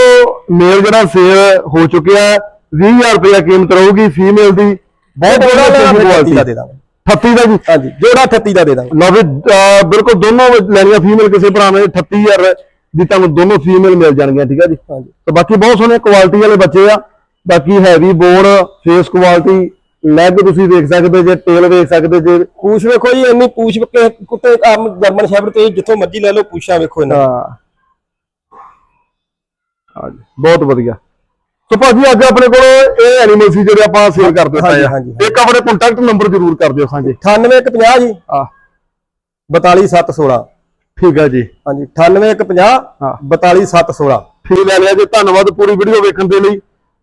ਮੇਲ ਜਿਹੜਾ ਸੇਲ ਹੋ ਚੁੱਕਿਆ ਹੈ 20000 ਰੁਪਏ ਕੀਮਤ ਰਹੂਗੀ ਫੀਮੇਲ ਦੀ। ਬਹੁਤ 30 ਦਾ ਦਾਂਗੇ। 38 ਦਾ ਜੀ। ਹਾਂਜੀ ਜਿਹੜਾ 38 ਦਾ ਦੇ ਦਾਂਗੇ। ਲਓ ਵੀ ਬਿਲਕੁਲ ਦੋਨੋਂ ਲੈਣੀਆਂ ਫੀਮੇਲ ਕਿਸੇ ਭਰਾ ਨੇ 38000 ਦੀ ਤੁਹਾਨੂੰ ਦੋਨੋਂ ਫੀਮੇਲ ਮਿਲ ਜਾਣਗੀਆਂ ਠੀਕ ਆ ਜੀ। ਹਾਂਜੀ। ਤੇ ਬਾਕੀ ਬਹੁਤ ਸੋਹਣੇ ਕੁਆਲਿਟੀ ਵਾਲੇ ਬੱਚੇ ਆ। ਬਾਕੀ heavy bone face quality leg ਤੁਸੀਂ ਦੇਖ ਸਕਦੇ ਜੇ ਟੇਲ ਦੇਖ ਸਕਦੇ ਜੇ। ਪੂਛ ਵੇਖੋ ਜੀ ਇੰਨੀ ਪੂਛ ਕੇ ਕੁੱਤੇ ਆਮ ਜਰਮਨ ਸ਼ੈਫਰਡ ਤੇ ਜਿੱਥੋਂ ਮਰਜ਼ੀ ਲੈ ਲਓ ਪੂਛਾਂ ਵੇਖੋ ਇਹਨਾਂ ਹਾਂ। ਹਾਂਜੀ ਬਹੁਤ ਵਧੀਆ। ਸੋ ਭਾਜੀ ਅੱਜ ਆਪਣੇ ਕੋਲ ਇਹ ਐਨੀਮਲ ਸੀ ਜਿਹੜੇ ਆਪਾਂ ਸੇਲ ਕਰਦੇ ਹਾਂਜੀ, ਆ। ਹਾਂਜੀ, ਇੱਕ ਆਪਣੇ ਕੰਟੈਕਟ ਨੰਬਰ ਜ਼ਰੂਰ ਕਰ ਦਿਓ ਸਾਂਝੇ। 98150 ਜੀ। ਆ 42716 ਠੀਕ ਆ ਜੀ। ਹਾਂਜੀ 98150 ਹਾਂ। 42716 ਠੀਕ ਲੈ ਲਿਆ ਜੀ ਧੰਨਵਾਦ ਪੂਰੀ ਵੀਡੀਓ ਵੇਖਣ ਦੇ ਲਈ।